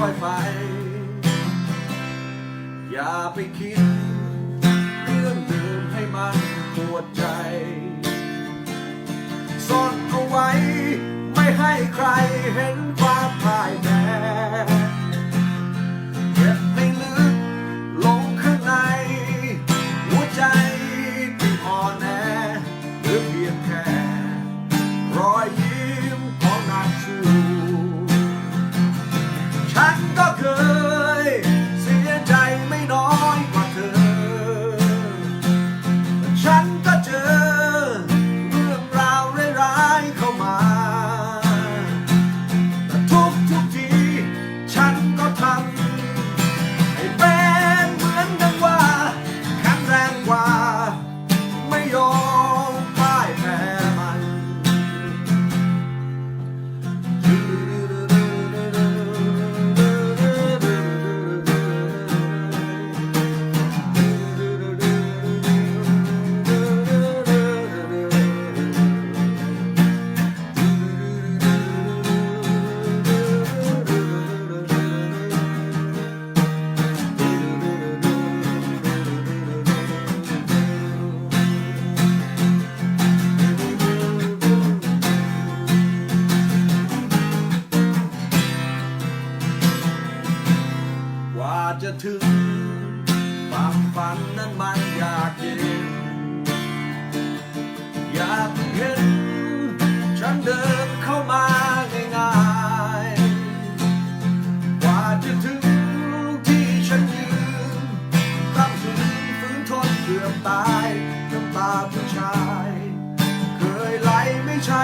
ค่อยไป อย่าไปคิด เรื่องเดิมให้มันปวดใจซ่อนเอาไว้ ไม่ให้ใครเห็น จจะถึงควางฝันนั้นมันยากเย็นอยากเห็น ฉันเดินเข้ามาง่ายๆกว่าจะถึงที่ฉันยืนตั้งสุนฝืนทนเกือบตายน้ำตาผู้ชาย เคยไหลไม่ใช่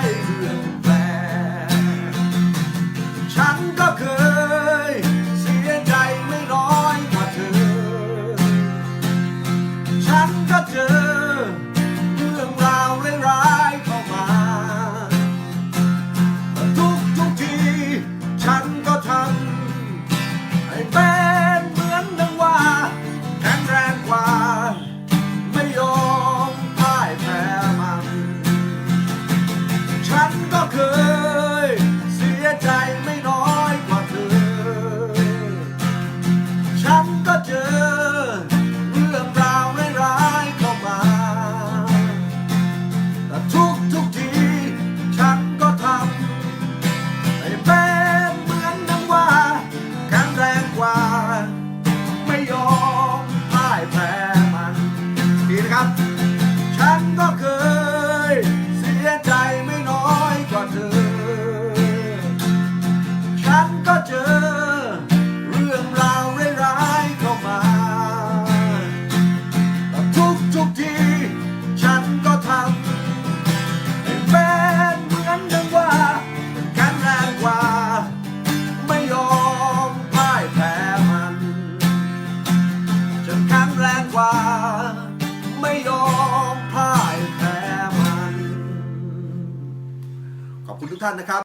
山高歌 ฟ้า ไม่ยอมพ่ายแพ้มัน ขอบคุณทุกท่านนะครับ